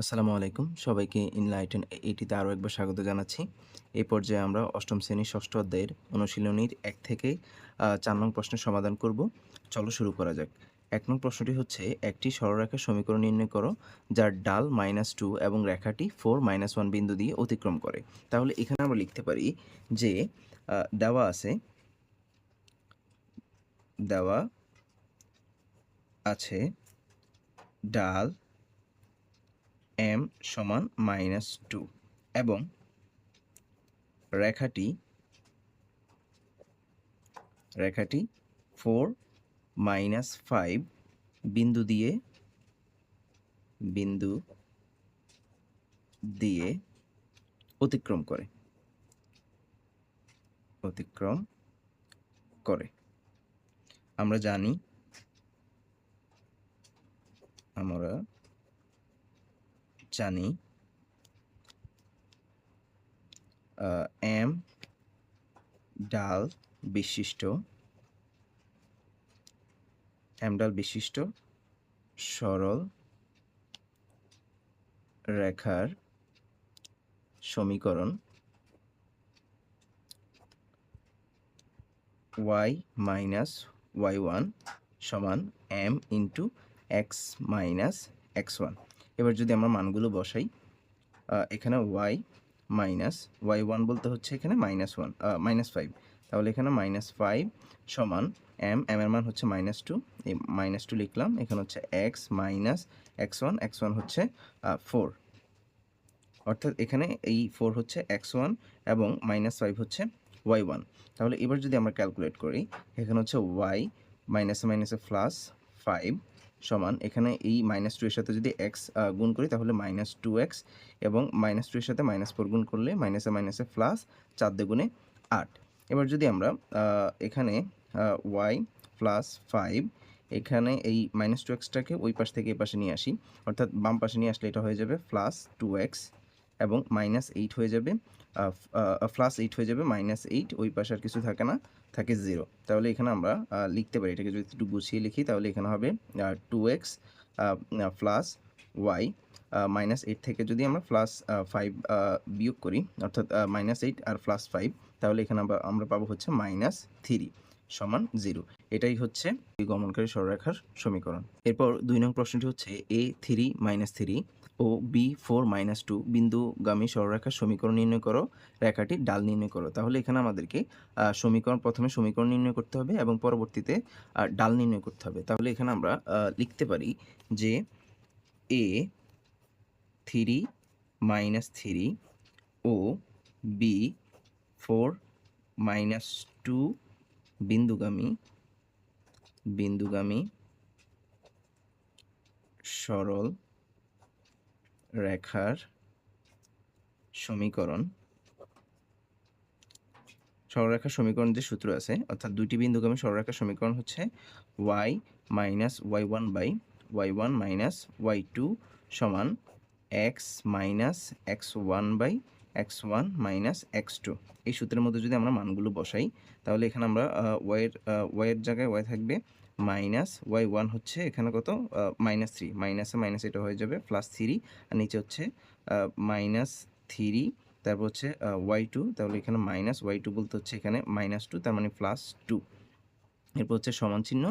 আসসালামু আলাইকুম। সবাইকে ইনলাইটেন এইটিতে আরও একবার স্বাগত জানাচ্ছি। এই পর্যায়ে আমরা অষ্টম শ্রেণির ষষ্ঠ অধ্যায়ের অনুশীলনীর এক থেকে চার নং প্রশ্নের সমাধান করব। চলো শুরু করা যাক। এক নং প্রশ্নটি হচ্ছে, একটি সরলরেখার সমীকরণ নির্ণয় করো, যার ডাল মাইনাস টু এবং রেখাটি ফোর মাইনাস ওয়ান বিন্দু দিয়ে অতিক্রম করে। তাহলে এখানে আমরা লিখতে পারি যে দেওয়া আছে দেওয়া আছে ডাল এম সমান মাইনাস টু এবং রেখাটি রেখাটি ফোর মাইনাস ফাইভ বিন্দু দিয়ে বিন্দু দিয়ে অতিক্রম করে। অতিক্রম করে। আমরা জানি, আমরা জানি। এম, ডাল বিশিষ্ট। এম ডাল বিশিষ্ট, সরল, রেখার সমীকরণ। ওয়াই মাইনাস ওয়াই ওয়ান সমান M into X minus X one. এবার যদি আমরা মানগুলো বসাই এখানে ওয়াই মাইনাস ওয়াই ওয়ান বলতে হচ্ছে এখানে মাইনাস ওয়ান মাইনাস ফাইভ তাহলে এখানে মাইনাস ফাইভ সমান এম এম এর মান হচ্ছে মাইনাস টু এই মাইনাস টু লিখলাম, এখানে হচ্ছে X minus X one X one হচ্ছে ফোর অর্থাৎ এখানে এই ফোর হচ্ছে এক্স ওয়ান এবং মাইনাস ফাইভ হচ্ছে ওয়াই ওয়ান তাহলে এবার যদি আমরা ক্যালকুলেট করি, এখানে হচ্ছে ওয়াই মাইনাসে মাইনাসে প্লাস ফাইভ সমান, এখানে এই মাইনাস টু এর সাথে যদি এক্স গুণ করি, তাহলে মাইনাস টু এক্স এবং মাইনাস টু এর সাথে মাইনাস ফোর গুণ করলে মাইনাসে মাইনাসে প্লাস চার দুগুণে আট। এবার যদি আমরা এখানে ওয়াই প্লাস ফাইভ এখানে এই মাইনাস টু এক্সটাকে ওই পাশ থেকে এই পাশে নিয়ে আসি, অর্থাৎ বাম পাশে নিয়ে আসলে এটা হয়ে যাবে প্লাস টু এক্স এবং মাইনাস এইট হয়ে যাবে প্লাস এইট হয়ে যাবে মাইনাস এইট ওই পাশে আর কিছু থাকে না। থাকে জিরো তাহলে এখানে আমরা লিখতে পারি। এটাকে যদি একটু গুছিয়ে লিখি, তাহলে এখানে হবে two X plus Y minus eight থেকে যদি আমরা প্লাস ফাইভ বিয়োগ করি, অর্থাৎ মাইনাস এইট আর প্লাস ফাইভ তাহলে এখানে আমরা পাবো হচ্ছে মাইনাস থ্রি সমান জিরো এটাই হচ্ছে গমনকারী সরলরেখার সমীকরণ। এরপর দুই নং প্রশ্নটি হচ্ছে এ থ্রি মাইনাস থ্রি ও বি ফোর মাইনাস টু বিন্দুগামী সরলরেখার সমীকরণ নির্ণয় করো রেখাটির ডাল নির্ণয় করো। তাহলে এখানে আমাদেরকে সমীকরণ, প্রথমে সমীকরণ নির্ণয় করতে হবে এবং পরবর্তীতে ডাল নির্ণয় করতে হবে। তাহলে এখানে আমরা লিখতে পারি যে এ থ্রি মাইনাস থ্রি ও বি ফোর মাইনাস টু বিন্দুগামী বিন্দুগামী, সরল, রেখার সমীকরণ। সরলরেখার সমীকরণ যে সূত্র আছে, অর্থাৎ দুইটি বিন্দুগামী সরলরেখার সমীকরণ হচ্ছে Y minus Y one by Y one minus Y two সমান X minus X one by X one minus X two. এই সূত্রের মধ্যে যদি আমরা মানগুলো বসাই, তাহলে এখানে আমরা ওয়াইয়ের ওয়াইয়ের জায়গায় ওয়াই থাকবে মাইনাস ওয়াই ওয়ান হচ্ছে এখানে কত? Minus three. মাইনাসে মাইনাস এটা হয়ে যাবে প্লাস থ্রি, আর নিচে হচ্ছে মাইনাস থ্রি, তারপর হচ্ছে ওয়াই টু। তাহলে এখানে মাইনাস ওয়াই টু বলতে হচ্ছে এখানে মাইনাস টু, তার মানে প্লাস টু। এরপর হচ্ছে সমান চিহ্ন।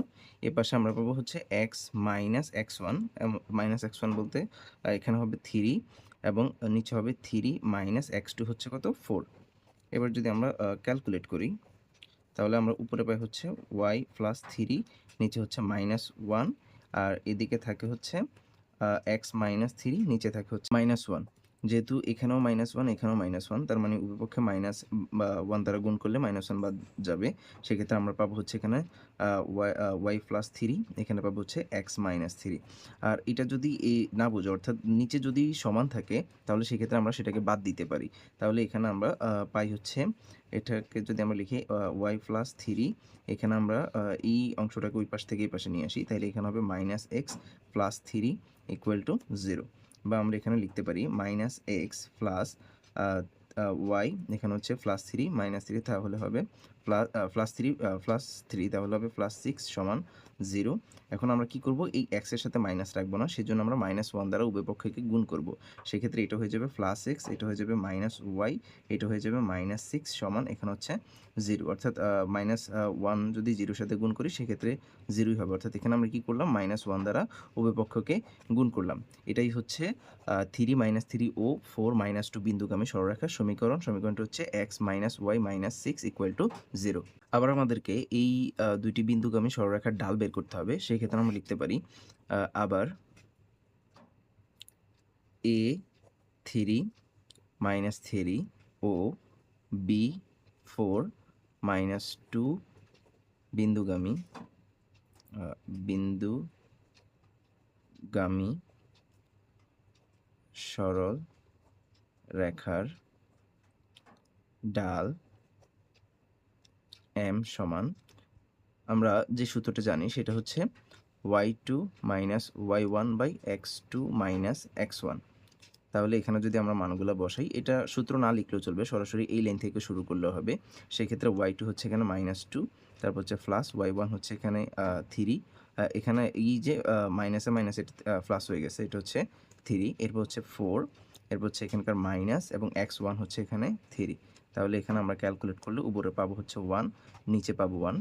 এ পাশে আমরা পাবো হচ্ছে X minus X one minus X one বলতে এখানে হবে থ্রি। এবং নিচে হবে থ্রি মাইনাস এক্স টু হচ্ছে কত? ফোর। এবার যদি আমরা ক্যালকুলেট করি, তাহলে আমরা উপরে পাই হচ্ছে ওয়াই প্লাস থ্রি, নিচে হচ্ছে মাইনাস ওয়ান, আর এদিকে থাকে হচ্ছে এক্স মাইনাস থ্রি, নিচে থাকে হচ্ছে মাইনাস ওয়ান। যেহেতু এখানেও মাইনাস ওয়ান এখানেও মাইনাস ওয়ান তার মানে উপপক্ষে মাইনাস ওয়ান দ্বারা গুণ করলে মাইনাস ওয়ান বাদ যাবে। সেক্ষেত্রে আমরা পাবো হচ্ছে এখানে ওয়াই ওয়াই প্লাস থ্রি এখানে পাবো হচ্ছে এক্স মাইনাস থ্রি আর এটা যদি এই না বোঝো, অর্থাৎ নিচে যদি সমান থাকে, তাহলে সেক্ষেত্রে আমরা সেটাকে বাদ দিতে পারি। তাহলে এখানে আমরা পাই হচ্ছে, এটাকে যদি আমরা লিখি ওয়াই প্লাস থ্রি এখানে আমরা এই অংশটাকে ওই পাশ থেকে এই পাশে নিয়ে আসি তাহলে এখানে হবে minus X plus three equal to zero বা আমরা এখানে লিখতে পারি মাইনাস এক্স প্লাস ওয়াই এখানে হচ্ছে প্লাস থ্রি মাইনাস থ্রি তাহলে হবে plus plus three plus three তাহলে হবে প্লাস সিক্স সমান জিরো। এখন আমরা কি করব? এই এক্সের সাথে মাইনাস রাখব না, সেজন্য আমরা মাইনাস ওয়ান দ্বারা উভয় পক্ষকে গুণ করব। সেক্ষেত্রে এটা হয়ে যাবে প্লাস এক্স এটা হয়ে যাবে মাইনাস ওয়াই এটা হয়ে যাবে মাইনাস সিক্স সমান এখানে হচ্ছে জিরো অর্থাৎ মাইনাস ওয়ান যদি জিরোর সাথে গুণ করি, সেক্ষেত্রে জিরোই হবে। অর্থাৎ এখানে আমরা কি করলাম? মাইনাস ওয়ান দ্বারা উভয় পক্ষকে গুণ করলাম। এটাই হচ্ছে থ্রি মাইনাস থ্রি ও ফোর মাইনাস টু বিন্দুগামী সরলরেখার সমীকরণ। সমীকরণটা হচ্ছে X minus Y minus six equal to zero আবার আমাদেরকে এই দুইটি বিন্দুগামী সরলরেখার ডাল বের করতে হবে, সেই ক্ষেত্রে আমরা লিখতে পারি আবার এ থ্রি মাইনাস থ্রি ও বি ফোর মাইনাস টু বিন্দুগামী বিন্দুগামী সরল রেখার ডাল এম সমান, আমরা যে সূত্রটা জানি সেটা হচ্ছে Y two minus Y one by X two minus X one তাহলে এখানে যদি আমরা মানগুলো বসাই, এটা সূত্র না লিখলেও চলবে, সরাসরি এই লাইন থেকে শুরু করলেও হবে। সেক্ষেত্রে ওয়াই টু হচ্ছে এখানে মাইনাস টু তারপর হচ্ছে প্লাস ওয়াই ওয়ান হচ্ছে এখানে থ্রি এখানে এই যে মাইনাসে মাইনাস এটা প্লাস হয়ে গেছে, এটা হচ্ছে থ্রি এরপর হচ্ছে ফোর এরপর হচ্ছে এখানকার মাইনাস এবং এক্স ওয়ান হচ্ছে এখানে থ্রি তাহলে এখানে আমরা ক্যালকুলেট করলে উপরে পাবো হচ্ছে ওয়ান নিচে পাবো ওয়ান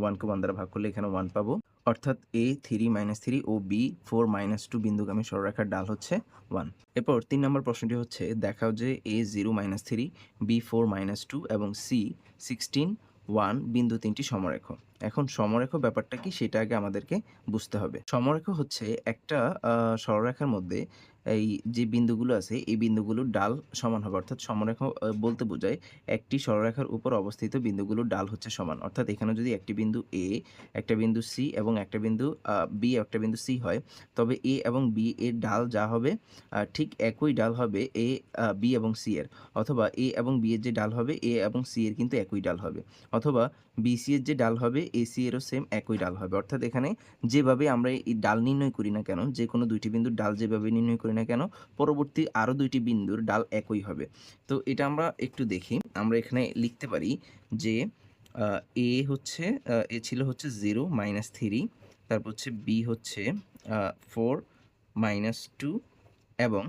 ওয়ানকে ওয়ান দ্বারা ভাগ করলে এখানে ওয়ান পাবো। অর্থাৎ এ থ্রি মাইনাস থ্রি ও বি ফোর মাইনাস টু বিন্দুগামী সরলরেখার ডাল হচ্ছে ওয়ান এরপর তিন নম্বর প্রশ্নটি হচ্ছে, দেখাও যে A zero minus three B four minus two এবং সি সিক্সটিন ওয়ান বিন্দু তিনটি সমরেখ। এখন সমরেখ ব্যাপারটা কি সেটা আগে আমাদেরকে বুঝতে হবে। সমরেখ হচ্ছে একটা সরলরেখার মধ্যে এই যে বিন্দুগুলো আছে, এই বিন্দুগুলোর ডাল সমান হবে। অর্থাৎ সমরেখা বলতে বোঝায় একটি সরলরেখার উপর অবস্থিত বিন্দুগুলোর ডাল হচ্ছে সমান। অর্থাৎ এখানে যদি একটি বিন্দু এ একটা বিন্দু সি এবং একটা বিন্দু বি একটা বিন্দু সি হয়, তবে এ এবং বি এর ডাল যা হবে ঠিক একই ডাল হবে এ বি এবং সি এর। অথবা এ এবং বি এর যে ডাল হবে এ এবং সি এর কিন্তু একই ডাল হবে। অথবা বি সি এর যে ডাল হবে এ সি এরও সেম একই ডাল হবে। অর্থাৎ এখানে যেভাবে আমরা এই ডাল নির্ণয় করি না কেন, যে কোনো দুইটি বিন্দুর ডাল যেভাবে নির্ণয় করি না কেন, পরবর্তী আরও দুইটি বিন্দুর ডাল একই হবে। তো এটা আমরা একটু দেখি। আমরা এখানে লিখতে পারি যে এ হচ্ছে এ ছিল হচ্ছে জিরো মাইনাস থ্রি তারপর হচ্ছে বি হচ্ছে ফোর মাইনাস টু এবং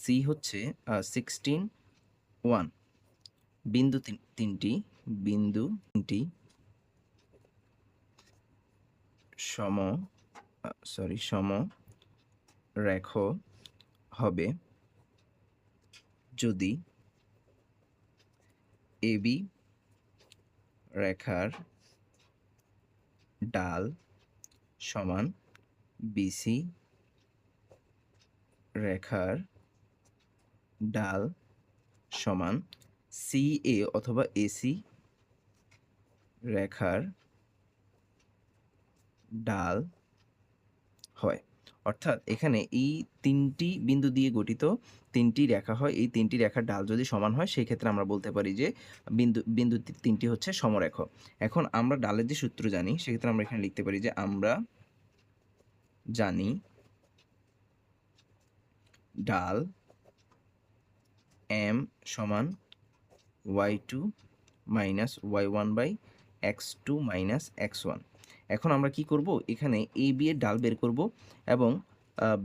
সি হচ্ছে সিক্সটিন ওয়ান বিন্দু তিন- তিনটি। বিন্দু তিনটি সম সরি সম রেখ হবে। যদি এবি রেখার ডাল সমান বিসি রেখার ডাল সমান সি, এ অথবা এসি রেখার ডাল হয়। অর্থাৎ এখানে এই তিনটি বিন্দু দিয়ে গঠিত তিনটি রেখা হয়। এই তিনটি রেখার ডাল যদি সমান হয় সেই ক্ষেত্রে আমরা বলতে পারি যে বিন্দু বিন্দু তিনটি হচ্ছে সমরেখ। এখন আমরা ডালের যে সূত্র জানি, সেক্ষেত্রে আমরা এখানে লিখতে পারি যে আমরা জানি ডাল এম সমান y two minus y one by x two minus x one এখন আমরা কি করব? এখানে এ বি এর ডাল বের করব এবং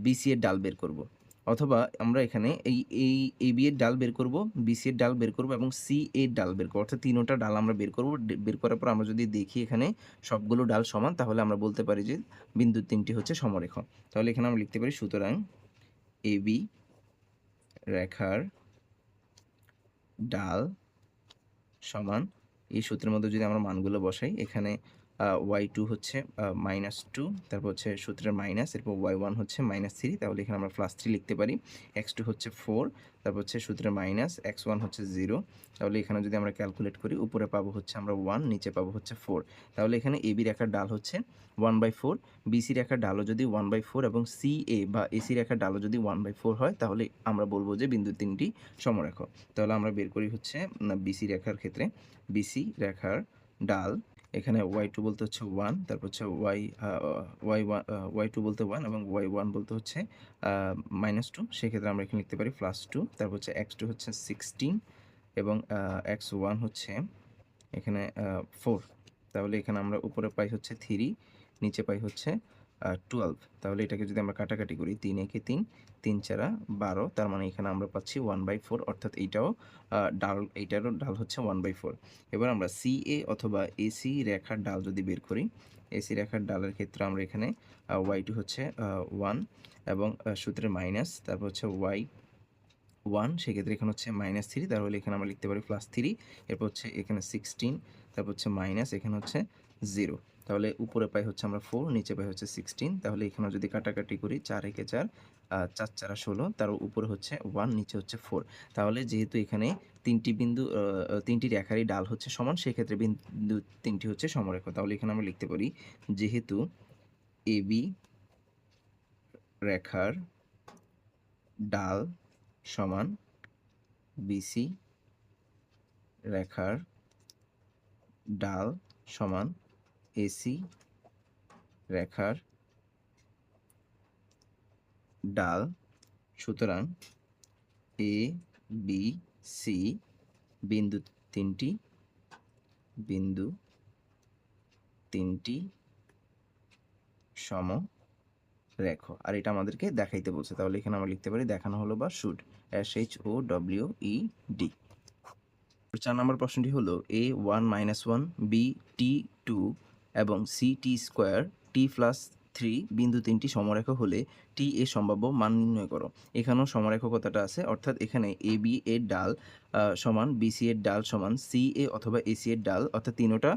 বিসি এর ডাল বের করব। অথবা আমরা এখানে এই এই এ বি এর ডাল বের করব বিসি এর ডাল বের করব এবং সি এর ডাল বের করব। অর্থাৎ তিনোটা ডাল আমরা বের করব। বের করার পর আমরা যদি দেখি এখানে সবগুলো ডাল সমান, তাহলে আমরা বলতে পারি যে বিন্দু তিনটি হচ্ছে সমরেখ। তাহলে এখানে আমরা লিখতে পারি, সুতরাং এ বি রেখার ডাল সমান এই সূত্রের মধ্যে যদি আমরা মানগুলো বসাই এখানে ওয়াই টু হচ্ছে মাইনাস টু তারপর হচ্ছে সূত্রের মাইনাস এরপর ওয়াই ওয়ান হচ্ছে মাইনাস থ্রি তাহলে এখানে আমরা প্লাস লিখতে পারি। এক্স টু হচ্ছে ফোর তারপর হচ্ছে সূত্রের মাইনাস এক্স ওয়ান হচ্ছে জিরো তাহলে এখানে যদি আমরা ক্যালকুলেট করি, উপরে পাবো হচ্ছে আমরা ওয়ান নিচে পাবো হচ্ছে ফোর তাহলে এখানে এবি রেখার ডাল হচ্ছে ওয়ান বাই ফোর বিসি রেখার ডালও যদি ওয়ান বাই ফোর এবং সি এ বা এসি রেখার ডালও যদি ওয়ান বাই ফোর হয়, তাহলে আমরা বলব যে বিন্দু তিনটি সমরেখ। তাহলে আমরা বের করি হচ্ছে বিসি রেখার ক্ষেত্রে বিসি রেখার ডাল এখানে ওয়াই টু বলতে হচ্ছে ওয়ান তারপর হচ্ছে y y one y two বলতে ওয়ান এবং ওয়াই ওয়ান বলতে হচ্ছে মাইনাস টু সেক্ষেত্রে আমরা এখানে লিখতে পারি প্লাস টু তারপর হচ্ছে এক্স টু হচ্ছে সিক্সটিন এবং এক্স ওয়ান হচ্ছে এখানে ফোর তাহলে এখানে আমরা উপরে পাই হচ্ছে থ্রি নিচে পাই হচ্ছে টুয়েলভ তাহলে এটাকে যদি আমরা কাটাকাটি করি তিন একে তিন তিন চারা বারো তার মানে এখানে আমরা পাচ্ছি ওয়ান বাই ফোর অর্থাৎ এইটাও ডাল এইটারও ডাল হচ্ছে ওয়ান বাই ফোর এবার আমরা সি এ অথবা এসি রেখার ডাল যদি বের করি এসি রেখার ডালের ক্ষেত্রে আমরা এখানে ওয়াই টু হচ্ছে ওয়ান এবং আহ, সূত্রে মাইনাস তারপর হচ্ছে ওয়াই ওয়ান সেক্ষেত্রে এখানে হচ্ছে মাইনাস থ্রি তাহলে এখানে আমরা লিখতে পারি প্লাস থ্রি এরপর হচ্ছে এখানে সিক্সটিন তারপর হচ্ছে মাইনাস এখানে হচ্ছে জিরো তাহলে উপরে পাই হচ্ছে আমরা ফোর নিচে পাই হচ্ছে সিক্সটিন তাহলে এখানে যদি কাটাকাটি করি, চার একে চার চার চারা ষোলো, তার উপরে হচ্ছে ওয়ান নিচে হচ্ছে ফোর তাহলে যেহেতু এখানে তিনটি বিন্দু তিনটি রেখারই ডাল হচ্ছে সমান, সেক্ষেত্রে বিন্দু তিনটি হচ্ছে সমরেখ। তাহলে এখানে আমরা লিখতে পারি, যেহেতু এ বি রেখার ডাল সমান বিসি রেখার ডাল সমান এসি রেখার ডাল। সুতরাং এ বি সি বিন্দু তিনটি বিন্দু তিনটি সম রেখ। আর এটা আমাদেরকে দেখাইতে বলছে। তাহলে এখানে আমরা লিখতে পারি দেখানো হলো বা showed S H O W E D চার নম্বর প্রশ্নটি হলো A one minus one B t two এবং C t square t plus three বিন্দু তিনটি সমরেখ হলে টি এ সম্ভাব্য মান নির্ণয় করো। এখানেও সমরেখ কথাটা আছে, অর্থাৎ এখানে এ, বি এর ডাল সমান বিসি এর ডাল সমান, সি, এ অথবা এসি এর ডাল, অর্থাৎ তিনোটা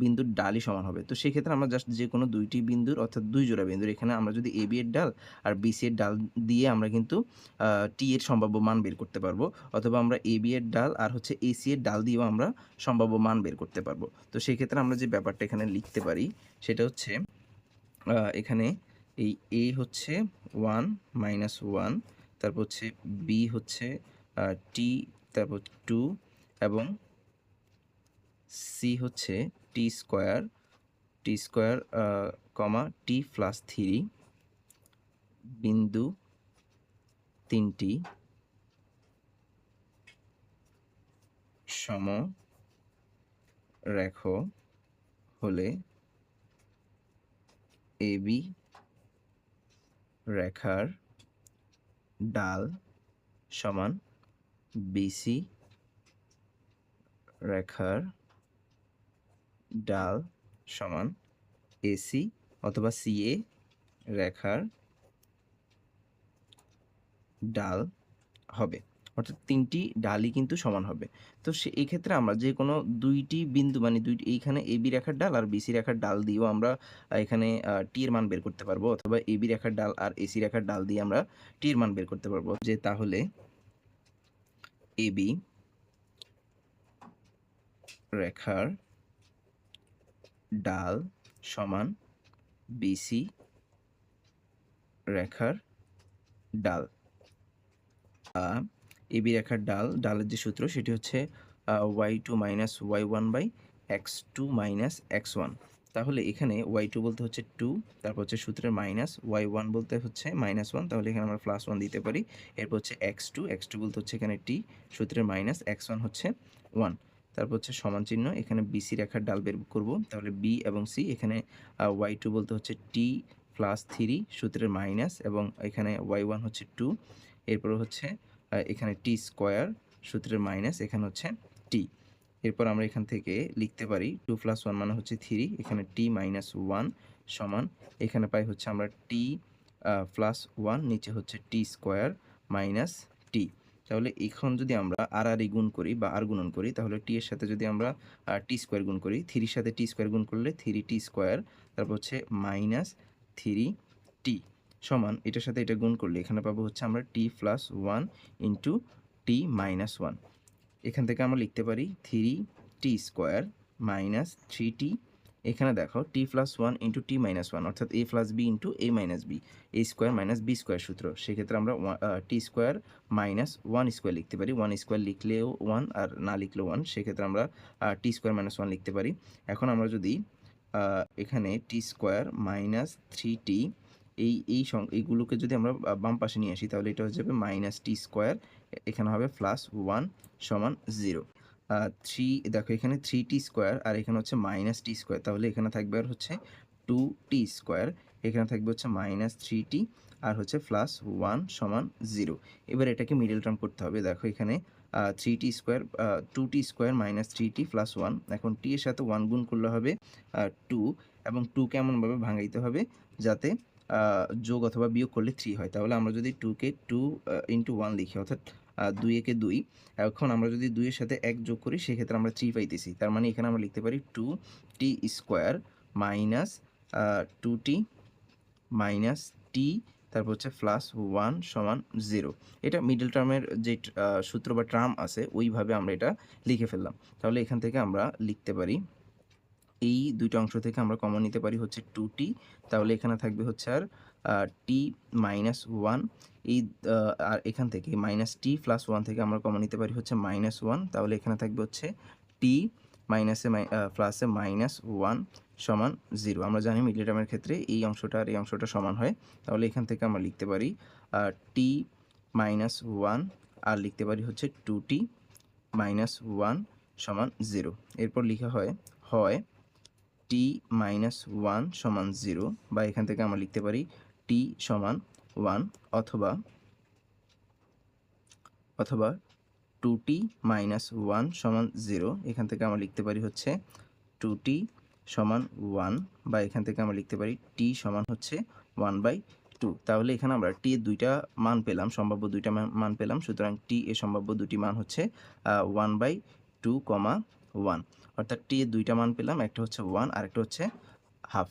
বিন্দুর ডালই সমান হবে। তো সেক্ষেত্রে আমরা জাস্ট যে কোনো দুইটি বিন্দুর, অর্থাৎ দুই জোড়া বিন্দুর, এখানে আমরা যদি এ, বি, এর ডাল আর বিসি এর ডাল দিয়ে আমরা কিন্তু টি এর সম্ভাব্য মান বের করতে পারব, অথবা আমরা এ, বি, এর ডাল আর হচ্ছে এসি এর ডাল দিয়েও আমরা সম্ভাব্য মান বের করতে পারব। তো সেক্ষেত্রে আমরা যে ব্যাপারটা এখানে লিখতে পারি, সেটা হচ্ছে এখানে এই এ হচ্ছে ওয়ান মাইনাস ওয়ান তারপর হচ্ছে বি হচ্ছে টি তারপর টু এবং সি হচ্ছে t square t square comma t plus three বিন্দু তিনটি, সম রেখ হলে এ বি রেখার ডাল সমান বিসি রেখার ডাল সমান এসি অথবা সিএ রেখার ডাল হবে। অর্থাৎ তিনটি ডালই কিন্তু সমান হবে। তো সে এই ক্ষেত্রে আমরা যে কোনো দুইটি বিন্দু মানে দুইটি এইখানে এ, বি রেখার ডাল আর বিসি রেখার ডাল দিয়েও আমরা এখানে টি এর মান বের করতে পারব অথবা এ, বি রেখার ডাল আর এসি রেখার ডাল দিয়ে আমরা টি এর মান বের করতে পারব যে তাহলে এ, বি রেখার ডাল সমান বিসি রেখার ডাল। এবি রেখার ডাল, ডালের যে সূত্র সেটি হচ্ছে y two minus y one by x two minus x one তাহলে এখানে ওয়াই টু বলতে হচ্ছে টু তারপর হচ্ছে সূত্রের মাইনাস ওয়াই ওয়ান বলতে হচ্ছে মাইনাস ওয়ান তাহলে এখানে আমরা প্লাস ওয়ান দিতে পারি। এরপর হচ্ছে এক্স টু এক্স টু বলতে হচ্ছে এখানে টি সূত্রের মাইনাস এক্স ওয়ান হচ্ছে ওয়ান তারপর হচ্ছে সমান চিহ্ন, এখানে বিসি রেখার ডাল বের করব। তাহলে বি এবং সি এখানে ওয়াই টু বলতে হচ্ছে টি প্লাস থ্রি সূত্রের মাইনাস এবং এখানে ওয়াই ওয়ান হচ্ছে টু এরপর হচ্ছে এখানে টি স্কোয়ার সূত্রের মাইনাস এখানে হচ্ছে টি এরপর আমরা এখান থেকে লিখতে পারি টু প্লাস ওয়ান মানে হচ্ছে থ্রি এখানে টি মাইনাস ওয়ান সমান, এখানে পাই হচ্ছে আমরা টি প্লাস ওয়ান নিচে হচ্ছে টি স্কোয়ার মাইনাস টি তাহলে এখন যদি আমরা আর আর গুণ করি বা আর গুণন করি, তাহলে টি এর সাথে যদি আমরা টি স্কোয়ার গুণ করি থ্রির সাথে টি স্কোয়ার গুণ করলে থ্রি টি স্কোয়ার তারপর হচ্ছে মাইনাস থ্রি টি সমান, এটার সাথে এটা গুণ করলে এখানে পাবো হচ্ছে আমরা t plus one into t minus one এখান থেকে আমরা লিখতে পারি three t square minus three t এখানে দেখো t plus one into t minus one অর্থাৎ a plus b into a minus b a square minus b square সূত্র। সেক্ষেত্রে আমরা t square minus one square লিখতে পারি। ওয়ান স্কোয়ার লিখলেও one আর না লিখলেও ওয়ান সেক্ষেত্রে আমরা টি স্কোয়ার মাইনাস ওয়ান লিখতে পারি। এখন আমরা যদি এখানে t square minus three t এই এই এইগুলোকে যদি আমরা বাম পাশে নিয়ে আসি, তাহলে এটা হয়ে যাবে মাইনাস টি স্কোয়ার এখানে হবে প্লাস ওয়ান সমান জিরো থ্রি দেখো এখানে থ্রি টি স্কোয়ার আর এখানে হচ্ছে মাইনাস টি স্কোয়ার তাহলে এখানে থাকবে আর হচ্ছে টু টি স্কোয়ার এখানে থাকবে হচ্ছে মাইনাস থ্রি টি আর হচ্ছে প্লাস ওয়ান সমান জিরো এবার এটাকে মিডল টার্ম করতে হবে, দেখো এখানে three t square two t square minus three t plus one এখন টি এর সাথে ওয়ান গুণ করলে হবে টু এবং টুকে এমনভাবে ভাঙাইতে হবে, যাতে যোগ অথবা বিয়োগ করলে থ্রি হয়। তাহলে আমরা যদি টুকে টু ইন্টু ওয়ান লিখি, অর্থাৎ দুই একে দুই, এখন আমরা যদি দুইয়ের সাথে এক যোগ করি, সেক্ষেত্রে আমরা থ্রি পাইতেছি। তার মানে এখানে আমরা লিখতে পারি two t square minus two t minus t তারপর হচ্ছে প্লাস ওয়ান সমান জিরো এটা মিডল টার্মের যে সূত্র বা টার্ম আছে, ওইভাবে আমরা এটা লিখে ফেললাম। তাহলে এখান থেকে আমরা লিখতে পারি এই দুইটা অংশ থেকে আমরা কমন নিতে পারি হচ্ছে টু টি তাহলে এখানে থাকবে হচ্ছে আর টি মাইনাস ওয়ান এই আর এখান থেকে মাইনাস টি প্লাস ওয়ান থেকে আমরা কমন নিতে পারি হচ্ছে মাইনাস ওয়ান তাহলে এখানে থাকবে হচ্ছে টি মাইনাসে প্লাসে মাইনাস ওয়ান সমান জিরো আমরা জানি মিডল টার্মের ক্ষেত্রে এই অংশটা আর এই অংশটা সমান হয়, তাহলে এখান থেকে আমরা লিখতে পারি টি মাইনাস ওয়ান আর লিখতে পারি হচ্ছে টু টি মাইনাস ওয়ান সমান জিরো এরপর লেখা হয় হয় টি মাইনাস ওয়ান সমান জিরো বা এখান থেকে আমরা লিখতে পারি টি সমান ওয়ান অথবা অথবা টু টি মাইনাস ওয়ান সমান জিরো এখান থেকে আমরা লিখতে পারি হচ্ছে টু টি সমান ওয়ান বা এখান থেকে আমরা লিখতে পারি টি সমান হচ্ছে ওয়ান বাই টু তাহলে এখানে আমরা টি এর দুইটা মান পেলাম, সম্ভাব্য দুইটা মান- পেলাম, সুতরাং টি এর সম্ভাব্য দুটি মান হচ্ছে one by two comma one অর্থাৎ টি দুইটা মান পেলাম একটা হচ্ছে ওয়ান আর একটা হচ্ছে হাফ